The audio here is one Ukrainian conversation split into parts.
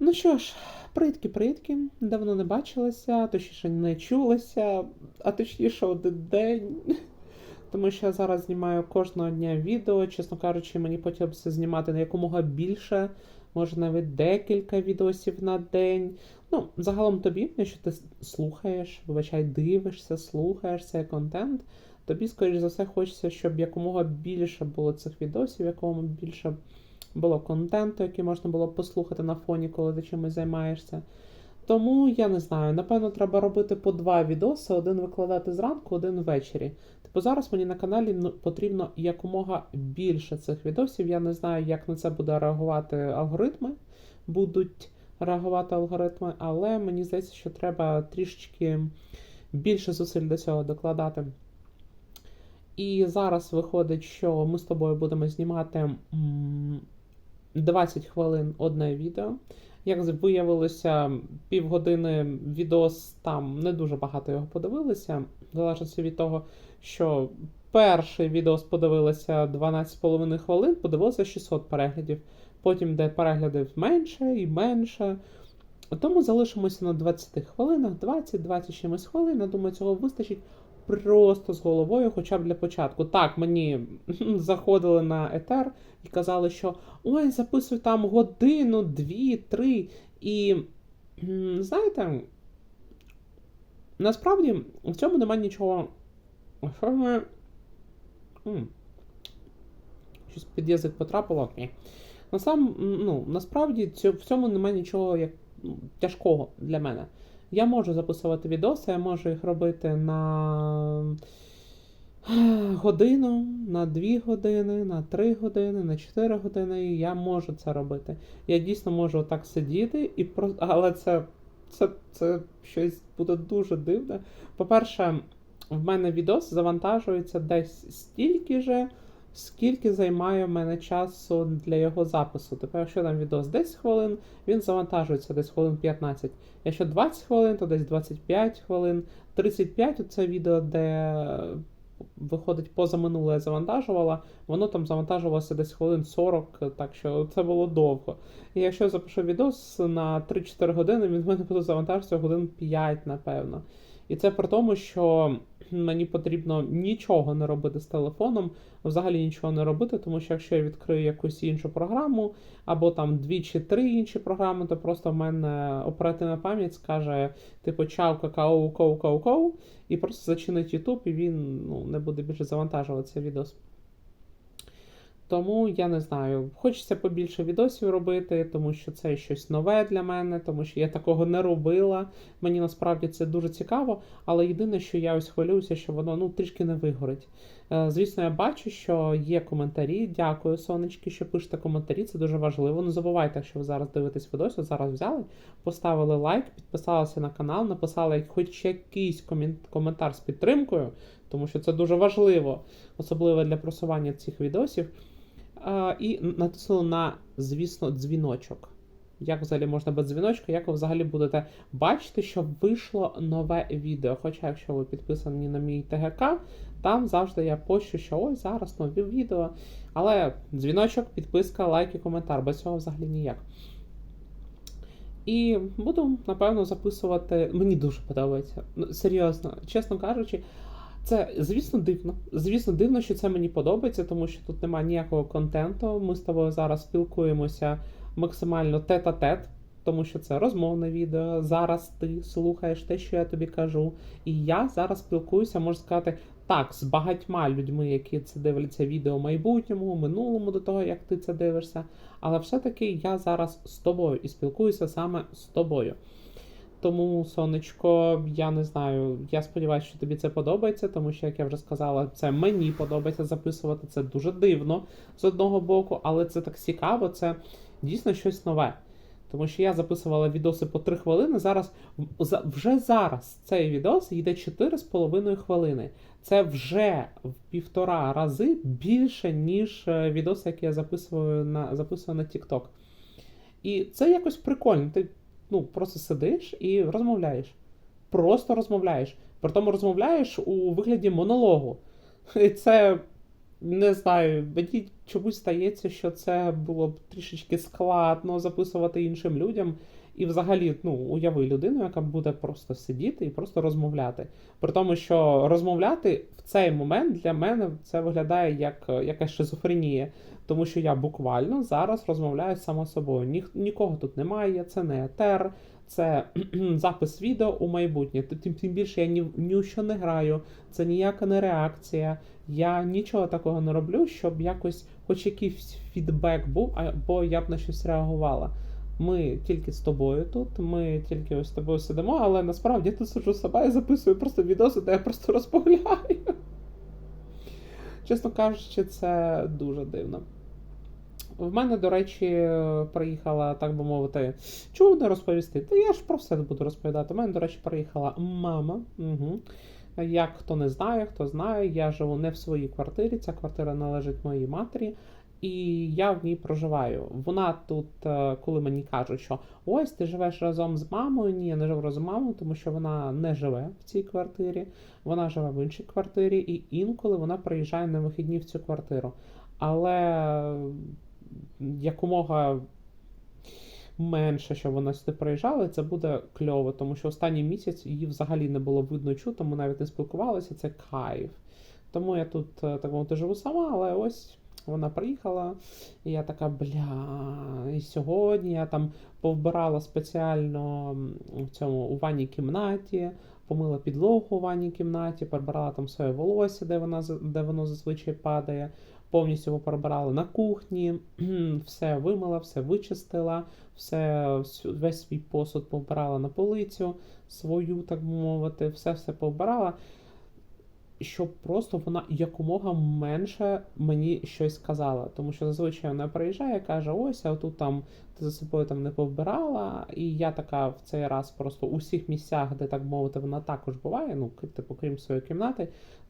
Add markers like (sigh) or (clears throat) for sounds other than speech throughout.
Ну що ж, привітки-привітки. Давно не бачилися, точніше не чулися, а точніше один день. (laughs) Тому що я зараз знімаю кожного дня відео. Чесно кажучи, мені хотілося знімати на якомога більше, може навіть декілька відосів на день. Ну, загалом тобі, якщо ти слухаєш, вибачай, дивишся, слухаєш цей контент, тобі, скоріш за все, хочеться, щоб якомога більше було цих відосів, якомога більше було контенту, який можна було послухати на фоні, коли ти чимось займаєшся. Тому я не знаю, напевно, треба робити по два відоси: один викладати зранку, один ввечері. Типу зараз мені на каналі ну, потрібно якомога більше цих відосів. Я не знаю, як на це буде реагувати алгоритми. Будуть реагувати алгоритми, але мені здається, що треба трішечки більше зусиль до цього докладати. І зараз виходить, що ми з тобою будемо знімати 20 хвилин одне відео. Як виявилося, півгодини відос там не дуже багато його подивилися, в залежності від того, що перший відос подивилося 12,5 хвилин, подивилося 600 переглядів. Потім де переглядів менше і менше. Тому залишимося на 20 хвилинах, 20-20 чимось хвилин. Думаю, цього вистачить просто з головою, хоча б для початку. Так, мені (laughs) заходили на етер і казали, що ой, записуй там годину, дві, три. І знаєте, насправді в цьому немає нічого. Що ми. Щось під язик потрапило. Насам, ну, насправді в цьому немає нічого як, тяжкого для мене. Я можу записувати відоси, я можу їх робити на (sighs) годину, на 2 години, на 3 години, на 4 години. Я можу це робити. Я дійсно можу отак сидіти і про... Але це, це, це щось буде дуже дивне. По-перше, в мене відос завантажується десь стільки же. Скільки займає в мене часу для його запису? Тобто, якщо там відос 10 хвилин, він завантажується десь хвилин 15. Якщо 20 хвилин, то десь 25 хвилин. 35 це відео, де виходить позаминуле я завантажувала, воно там завантажувалося десь хвилин 40, так що це було довго. І якщо я запишу відос на 3-4 години, він в мене буде завантажуватися годин 5, напевно. І це при тому, що мені потрібно нічого не робити з телефоном, взагалі нічого не робити, тому що якщо я відкрию якусь іншу програму, або там дві чи три інші програми, то просто в мене оперативна пам'ять скаже, типу, чав, какао, коу, коу, коу, і просто зачинить YouTube, і він ну, не буде більше завантажуватися відос. Тому я не знаю, хочеться побільше відосів робити, тому що це щось нове для мене, тому що я такого не робила. Мені насправді це дуже цікаво, але єдине, що я ось хвилююся, що воно ну трішки не вигорить. Е, Звісно, я бачу, що є коментарі. Дякую, сонечки, що пишете коментарі. Це дуже важливо. Не забувайте, що ви зараз дивитесь відос, зараз взяли, поставили лайк, підписалися на канал, написали хоч якийсь коментар з підтримкою, тому що це дуже важливо, особливо для просування цих відосів. І натиснули на, звісно, дзвіночок. Як взагалі можна без дзвіночка, як ви взагалі будете бачити, що вийшло нове відео. Хоча, якщо ви підписані на мій ТГК, там завжди я пощу, що ось зараз нові відео. Але дзвіночок, підписка, лайк і коментар. Без цього взагалі ніяк. І буду, напевно, записувати. Мені дуже подобається. Ну, серйозно, чесно кажучи, це, звісно, дивно. Звісно, дивно, що це мені подобається, тому що тут немає ніякого контенту. Ми з тобою зараз спілкуємося максимально тет-а-тет, тому що це розмовне відео. Зараз ти слухаєш те, що я тобі кажу. І я зараз спілкуюся, можу сказати, так, з багатьма людьми, які це дивляться відео в майбутньому, минулому до того, як ти це дивишся. Але все-таки я зараз з тобою і спілкуюся саме з тобою. Тому, сонечко, я не знаю. Я сподіваюся, що тобі це подобається, тому що, як я вже сказала, це мені подобається записувати. Це дуже дивно з одного боку, але це так цікаво, це дійсно щось нове. Тому що я записувала відоси по 3 хвилини. Зараз вже зараз цей відос йде 4,5 хвилини. Це вже в півтора рази більше, ніж е, відоси, які я записую на записую на TikTok. І це якось прикольно. Ти ну, просто сидиш і розмовляєш. Просто розмовляєш. При тому розмовляєш у вигляді монологу. І це не знаю, мені чомусь стається, що це було б трішечки складно записувати іншим людям. І взагалі, ну, уяви людину, яка буде просто сидіти і просто розмовляти. При тому, що розмовляти в цей момент для мене це виглядає як е, якась шизофренія. Тому що я буквально зараз розмовляю сама собою. Ні, нікого тут немає, це не етер, це запис відео у майбутнє. Тим, тим більше я ні, ні що не граю, це ніяка не реакція. Я нічого такого не роблю, щоб якось хоч якийсь фідбек був, або я б на щось реагувала. Ми тільки з тобою тут, ми тільки ось з тобою сидимо, але насправді я тут сиджу сама і записую просто відоси, де я просто розмовляю. Чесно кажучи, це дуже дивно. В мене, до речі, приїхала, так би мовити, чого не розповісти? Та я ж про все буду розповідати. У мене, до речі, приїхала мама. Угу. Як хто не знає, хто знає, я живу не в своїй квартирі. Ця квартира належить моїй матері, і я в ній проживаю. Вона тут, е, коли мені кажуть, що ось ти живеш разом з мамою. Ні, я не живу разом з мамою, тому що вона не живе в цій квартирі, вона живе в іншій квартирі, і інколи вона приїжджає на вихідні в цю квартиру. Але якомога менше, щоб вона сюди приїжджала, це буде кльово, тому що останній місяць її взагалі не було видно чути, ми навіть не спілкувалися, це кайф. Тому я тут е, так мовити живу сама, але ось вона приїхала, і я така, бля, і сьогодні я там повбирала спеціально в цьому у ванній кімнаті, помила підлогу у ванній кімнаті, прибирала там своє волосся, де вона де воно зазвичай падає повністю його прибирала на кухні, (clears throat) все вимила, все вичистила, все, весь свій посуд побирала на полицю свою, так мовити, все все побирала, щоб просто вона якомога менше мені щось сказала. Тому що зазвичай вона приїжджає каже: ось, а тут там ти за собою там не повбирала. І я така в цей раз просто у всіх місцях, де так мовити, вона також буває. Ну, типу, крім своєї кімнати,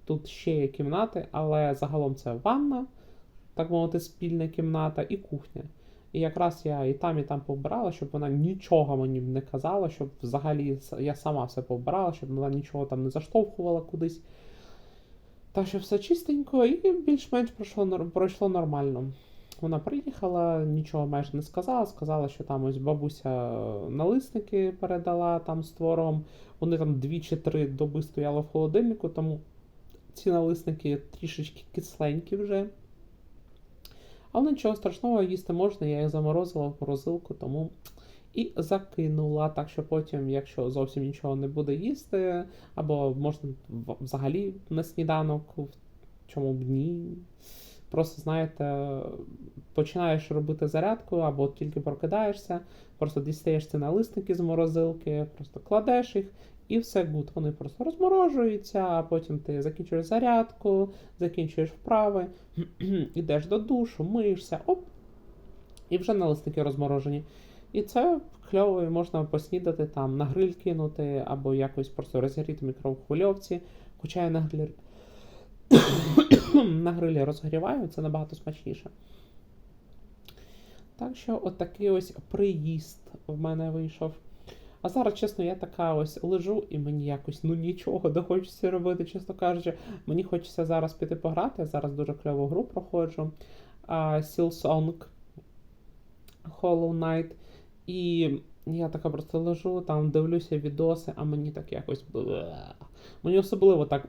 Тут ще є кімнати, але загалом це ванна, так мовити, спільна кімната і кухня. І якраз я і там, і там повбирала, щоб вона нічого мені не казала, щоб взагалі я сама все повбирала, щоб вона нічого там не заштовхувала кудись. Так що все чистенько і більш-менш пройшло пройшло нормально. Вона приїхала, нічого майже не сказала. Сказала, що там ось бабуся налисники передала там з твором. Вони там дві чи три доби стояли в холодильнику, тому ці налисники трішечки кисленькі вже. Але нічого страшного, їсти можна, я їх заморозила в морозилку, тому і закинула. Так що потім, якщо зовсім нічого не буде їсти, або можна взагалі на сніданок, в чому б ні. Просто, знаєте, починаєш робити зарядку, або тільки прокидаєшся, просто дістаєш ці налисники з морозилки, просто кладеш їх і все гуд. Вони просто розморожуються, а потім ти закінчуєш зарядку, закінчуєш вправи, (clears throat) ідеш до душу, миєшся, оп, і вже налисники розморожені. І це кльово, можна поснідати там, на гриль кинути, або якось просто розгріти мікрохвильовці. Хоча я на грилі (coughs) на грилі розгріваю, це набагато смачніше. Так що, отакий ось приїзд в мене вийшов. А зараз, чесно, я така ось лежу, і мені якось ну нічого не хочеться робити, чесно кажучи. Мені хочеться зараз піти пограти. Я зараз дуже кльову гру проходжу. Silsong Hollow Knight. І я така просто лежу, там дивлюся відоси, а мені так якось. Мені особливо так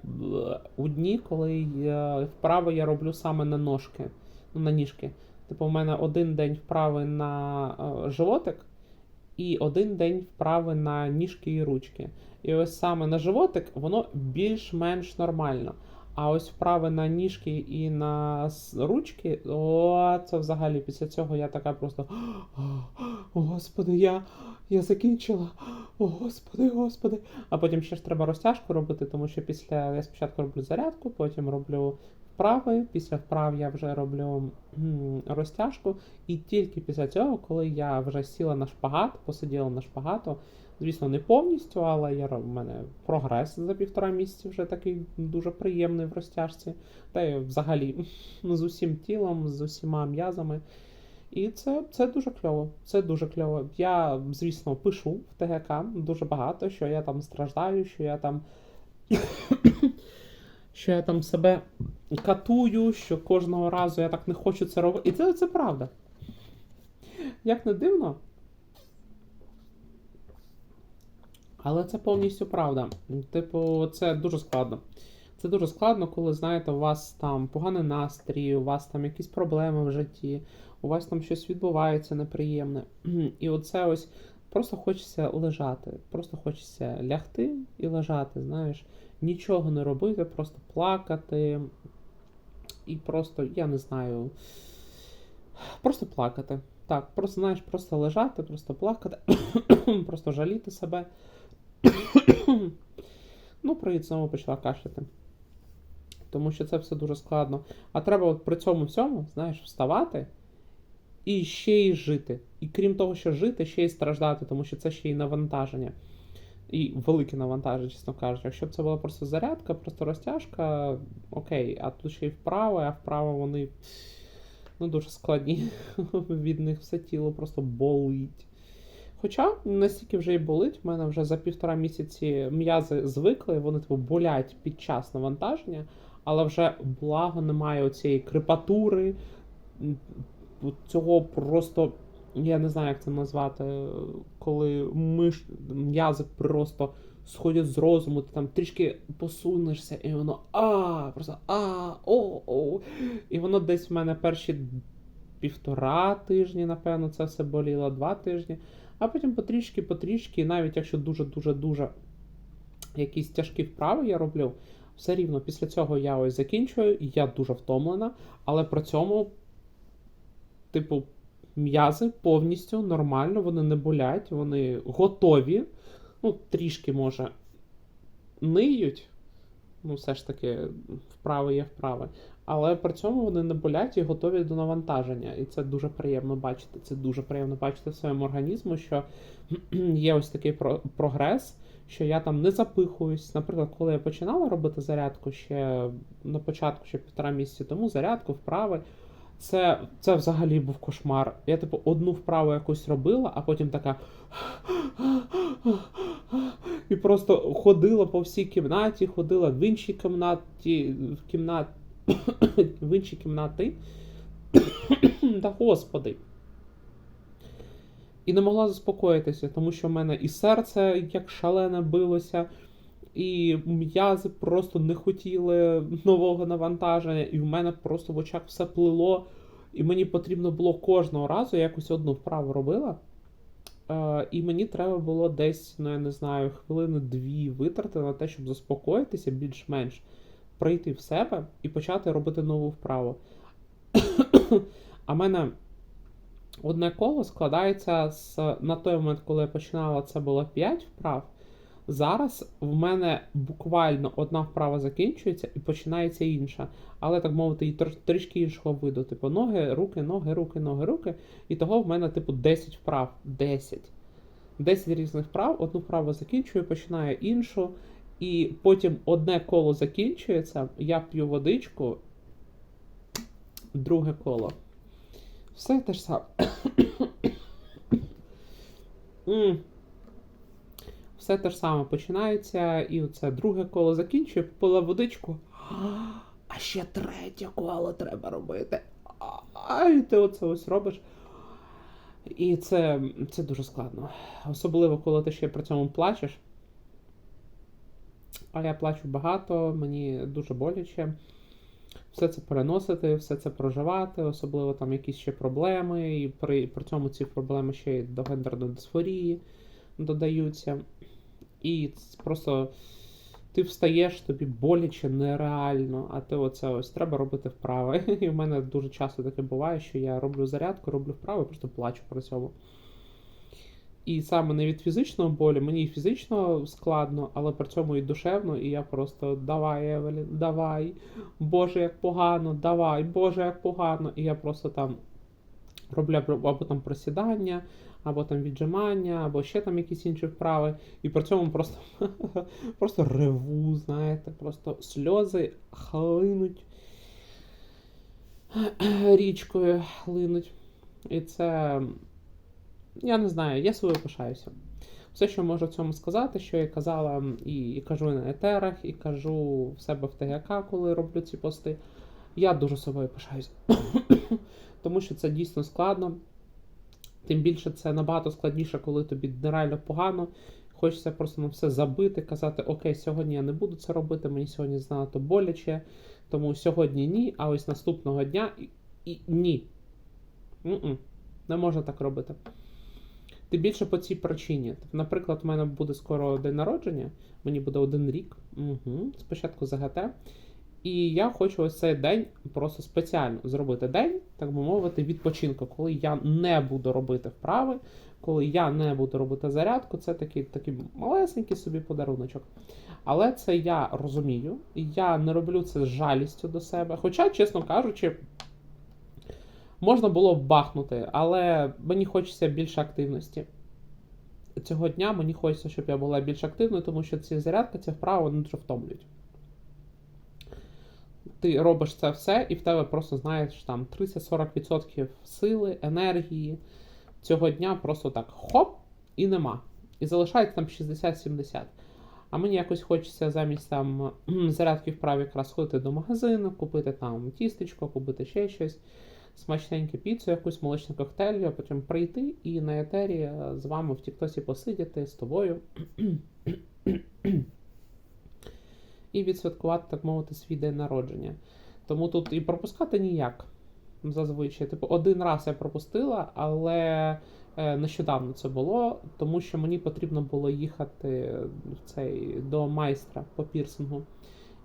у дні, коли я, вправи я роблю саме на ножки, ну, на ніжки. Типу, у мене один день вправи на е, животик і один день вправи на ніжки і ручки. І ось саме на животик воно більш-менш нормально. А ось вправи на ніжки і на ручки, о, це взагалі після цього я така просто. О, Господи, я я закінчила. О, Господи, Господи. А потім ще ж треба розтяжку робити, тому що після я спочатку роблю зарядку, потім роблю вправи. Після вправ я вже роблю розтяжку. І тільки після цього, коли я вже сіла на шпагат, посиділа на шпагату, звісно, не повністю, але я, в мене прогрес за півтора місяці вже такий дуже приємний в розтяжці. Та й взагалі (laughs) з усім тілом, з усіма м'язами. І це це дуже кльово. Це дуже кльово. Я, звісно, пишу в ТГК дуже багато, що я там страждаю, що я там що я там себе катую, що кожного разу я так не хочу це робити. І це, це правда. Як не дивно. Але це повністю правда. Типу, це дуже складно. Це дуже складно, коли, знаєте, у вас там поганий настрій, у вас там якісь проблеми в житті, у вас там щось відбувається неприємне. І оце ось просто хочеться лежати. Просто хочеться лягти і лежати, знаєш, нічого не робити, просто плакати. І просто, я не знаю, просто плакати. Так, просто знаєш, просто лежати, просто плакати, (coughs) просто жаліти себе. (coughs) ну, привіт, знову почала кашляти. Тому що це все дуже складно. А треба от при цьому всьому, знаєш, вставати і ще й жити. І крім того, що жити, ще й страждати, тому що це ще й навантаження. І велике навантаження, чесно кажучи. Якщо б це була просто зарядка, просто розтяжка, окей, а тут ще й вправо, а вправо вони ну, дуже складні. (laughs) Від них все тіло просто болить. Хоча настільки вже і болить, в мене вже за півтора місяці м'язи звикли, вони типу болять під час навантаження, але вже благо немає оцієї крепатури, цього просто, я не знаю, як це назвати, коли миш, м'язи просто сходять з розуму, ти там трішки посунешся, і воно а, просто а, о, о. І воно десь в мене перші півтора тижні, напевно, це все боліло, два тижні. А потім потрішки, потрішки, і навіть якщо дуже-дуже-дуже якісь тяжкі вправи я роблю, все рівно після цього я ось закінчую, і я дуже втомлена, але при цьому, типу, м'язи повністю нормально, вони не болять, вони готові. Ну, трішки, може, ниють. Ну, все ж таки, вправи є вправи. Але при цьому вони не болять і готові до навантаження. І це дуже приємно бачити. Це дуже приємно бачити в своєму організму, що (clears throat) є ось такий про- прогрес, що я там не запихуюсь. Наприклад, коли я починала робити зарядку ще на початку, ще півтора місяці тому, зарядку, вправи. Це, це взагалі був кошмар. Я, типу, одну вправу якусь робила, а потім така. І просто ходила по всій кімнаті, ходила в іншій кімнаті, в кімнат, (coughs) в інші кімнати. (coughs) Та господи. І не могла заспокоїтися, тому що в мене і серце як шалене билося, і м'язи просто не хотіли нового навантаження, і в мене просто в очах все плило. І мені потрібно було кожного разу я якусь одну вправу робила. Е, і мені треба було десь, ну я не знаю, хвилини дві витрати на те, щоб заспокоїтися більш-менш, прийти в себе і почати робити нову вправу. (coughs) а мене одне коло складається з на той момент, коли я починала, це було 5 вправ. Зараз в мене буквально одна вправа закінчується і починається інша. Але так мовити, і тр- трішки іншого виду. Типу ноги, руки, ноги, руки, ноги, руки. І того в мене, типу, 10 вправ. 10. 10 різних вправ, одну вправу закінчую, починаю іншу. І потім одне коло закінчується, я п'ю водичку, друге коло. Все те ж саме. (coughs) Все те ж саме починається, і це друге коло закінчує, попила водичку. А ще третє коло треба робити. А і ти оце ось робиш. І це, це дуже складно. Особливо, коли ти ще при цьому плачеш. А я плачу багато, мені дуже боляче. Все це переносити, все це проживати, особливо там якісь ще проблеми, і при, при цьому ці проблеми ще й до гендерної дисфорії додаються. І просто ти встаєш, тобі боляче нереально, а ти оце ось треба робити вправи. (laughs) І в мене дуже часто таке буває, що я роблю зарядку, роблю вправи, просто плачу при цьому. І саме не від фізичного болю, мені і фізично складно, але при цьому і душевно, і я просто давай, Евелін, давай, Боже, як погано, давай, Боже, як погано. І я просто там роблю або там присідання, або там віджимання, або ще там якісь інші вправи. І при цьому просто, (laughs) просто реву, знаєте, просто сльози хлинуть (clears throat) річкою хлинуть. І це. Я не знаю, я собою пишаюся. Все, що можу в цьому сказати, що я казала і, і кажу на етерах, і кажу в себе в ТГК, коли роблю ці пости. Я дуже собою пишаюся. (clears throat) Тому що це дійсно складно. Тим більше це набагато складніше, коли тобі нереально погано. Хочеться просто на все забити, казати, окей, сьогодні я не буду це робити, мені сьогодні занадто боляче, тому сьогодні ні, а ось наступного дня і, і ні. М-м, Не можна так робити. Тим більше по цій причині. Наприклад, у мене буде скоро день народження, мені буде один рік. Угу. Спочатку ЗГТ. І я хочу ось цей день просто спеціально зробити день, так би мовити, відпочинку, коли я не буду робити вправи, коли я не буду робити зарядку, це такий такий малесенький собі подаруночок. Але це я розумію, і я не роблю це з жалістю до себе. Хоча, чесно кажучи, можна було б бахнути, але мені хочеться більше активності. Цього дня мені хочеться, щоб я була більш активною, тому що ці зарядки, ці вправи вони дуже втомлюють ти робиш це все, і в тебе просто знаєш там 30-40% сили, енергії цього дня просто так хоп, і нема. І залишається там 60-70. А мені якось хочеться замість там (clears throat) зарядки вправ якраз ходити до магазину, купити там тістечко, купити ще щось, смачненьке піцу, якусь молочний коктейль, а потім прийти і на етері з вами в Тіктосі посидіти з тобою (clears throat) (clears throat) і відсвяткувати, так мовити, свій день народження. Тому тут і пропускати ніяк. Зазвичай. Типу, один раз я пропустила, але е, нещодавно це було, тому що мені потрібно було їхати в цей, до майстра по пірсингу.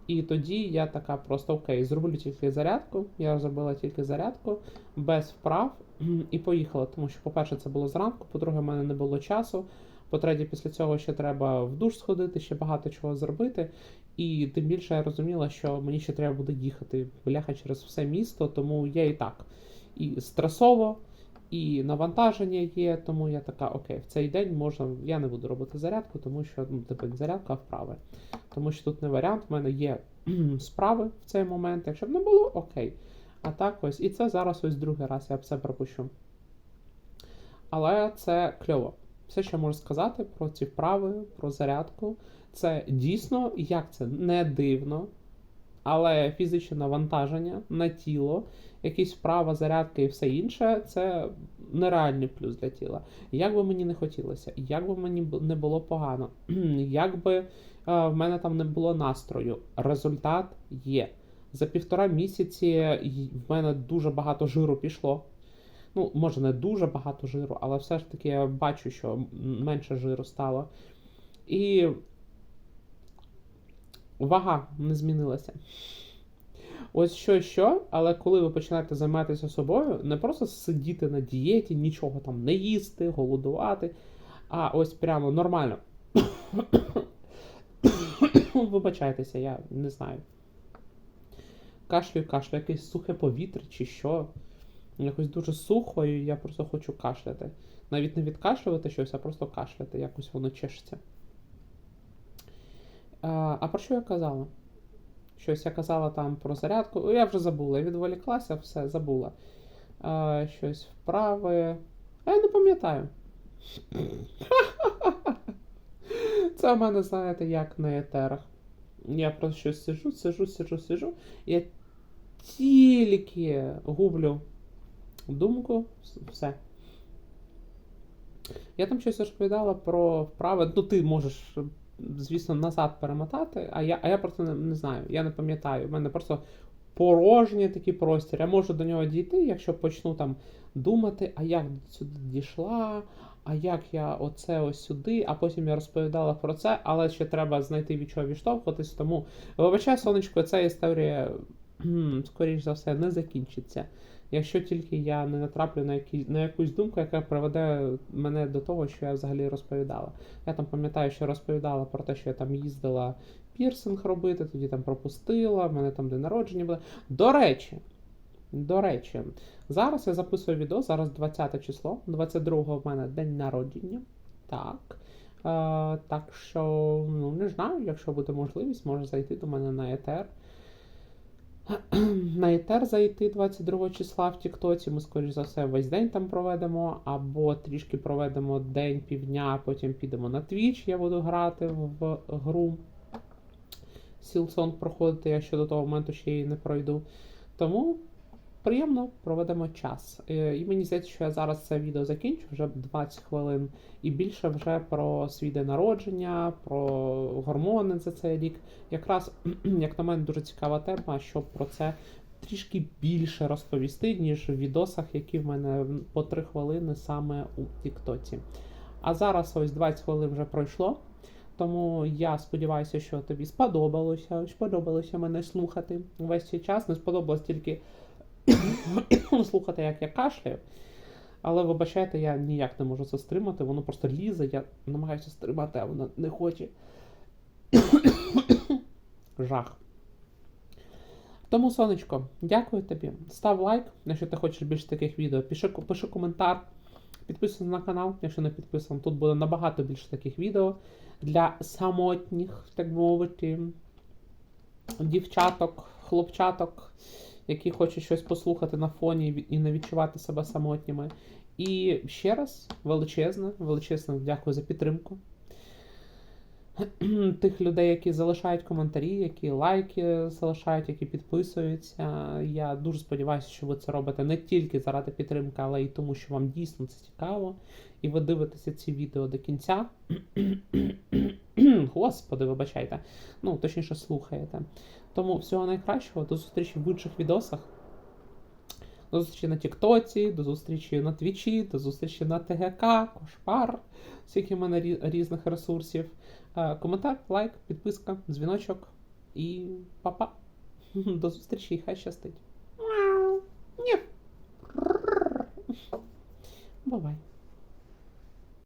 І тоді я така просто окей, зроблю тільки зарядку. Я зробила тільки зарядку без вправ (clears throat) і поїхала. Тому що, по-перше, це було зранку, по-друге, в мене не було часу. По-третє, після цього ще треба в душ сходити, ще багато чого зробити. І тим більше я розуміла, що мені ще треба буде їхати бляха через все місто, тому я і так. І стресово, і навантаження є, тому я така, окей, в цей день можна, я не буду робити зарядку, тому що ну, типу, зарядка вправи. Тому що тут не варіант, в мене є (clears throat) справи в цей момент. Якщо б не було, окей. А так ось. І це зараз ось другий раз я все пропущу. Але це кльово. Все, що можу сказати про ці вправи, про зарядку, це дійсно, як це не дивно, але фізичне навантаження на тіло, якісь вправа, зарядка і все інше це нереальний плюс для тіла. Як би мені не хотілося, як би мені не було погано, (clears throat) як би е, в мене там не було настрою, результат є. За півтора місяці в мене дуже багато жиру пішло. Ну, може, не дуже багато жиру, але все ж таки я бачу, що менше жиру стало. І вага не змінилася. Ось що, що, але коли ви починаєте займатися собою, не просто сидіти на дієті, нічого там не їсти, голодувати, а ось прямо нормально. (coughs) Вибачайтеся, я не знаю. Кашлю, кашлю, якесь сухе повітря чи що. Якось дуже сухо, і я просто хочу кашляти. Навіть не відкашлювати щось, а просто кашляти, якось воно чешеться. А про що я казала? Щось я казала там про зарядку. Я вже забула, я відволіклася, все, забула. А, Щось вправи. А я не пам'ятаю. (laughs) Це у мене, знаєте, як на етерах. Я просто щось сижу, сижу, сижу, сижу. Я тільки гублю думку, все. Я там щось розповідала про вправи. Ну, ти можеш, звісно, назад перемотати, а я а я просто не, не знаю, я не пам'ятаю. У мене просто порожній такий простір. Я можу до нього дійти, якщо почну там думати, а як сюди дійшла, а як я оце ось сюди, а потім я розповідала про це, але ще треба знайти від чого відштовхуватись. Тому вибачай, сонечко, ця історія, скоріш за все, не закінчиться якщо тільки я не натраплю на які, на якусь думку, яка приведе мене до того, що я взагалі розповідала. Я там пам'ятаю, що розповідала про те, що я там їздила пірсинг робити, тоді там пропустила, в мене там день народження було. До речі, до речі, зараз я записую відео, зараз 20 число, 22-го в мене день народження. Так. Е, Так що, ну, не знаю, якщо буде можливість, може зайти до мене на етер. (clears throat) на етер зайти 22 числа в Тіктоці. Ми, скоріш за все, весь день там проведемо, або трішки проведемо день, півдня, а потім підемо на Twitch. Я буду грати в гру. Сілсон проходити, я ще до того моменту ще її не пройду. Тому приємно проведемо час. Е, І мені здається, що я зараз це відео закінчу вже 20 хвилин і більше вже про свій день народження, про гормони за цей рік. Якраз, (clears throat) як на мене, дуже цікава тема, щоб про це трішки більше розповісти, ніж в відосах, які в мене по 3 хвилини саме у Тіктоці. А зараз ось 20 хвилин вже пройшло. Тому я сподіваюся, що тобі сподобалося, сподобалося мене слухати весь цей час. Не сподобалось тільки слухати, як я кашляю. Але вибачайте, я ніяк не можу це стримати, воно просто лізе, я намагаюся стримати, а воно не хоче. Жах. Тому, сонечко, дякую тобі. Став лайк, якщо ти хочеш більше таких відео. Пиши, пиши коментар, підписуйся на канал, якщо не підписаний. Тут буде набагато більше таких відео для самотніх, так мовити, дівчаток, хлопчаток, які хочуть щось послухати на фоні і не відчувати себе самотніми. І ще раз величезне, величезне дякую за підтримку. (clears throat) Тих людей, які залишають коментарі, які лайки залишають, які підписуються. Я дуже сподіваюся, що ви це робите не тільки заради підтримки, але й тому, що вам дійсно це цікаво. І ви дивитеся ці відео до кінця. (clears throat) Господи, вибачайте. Ну, точніше, слухаєте. Тому всього найкращого, до зустрічі в інших відосах. До зустрічі на Тіктоці, до зустрічі на Твічі, до зустрічі на ТГК, Кошпар, скільки в мене різних ресурсів. Е, Коментар, лайк, підписка, дзвіночок і па-па. (laughs) До зустрічі і хай щастить. Бувай.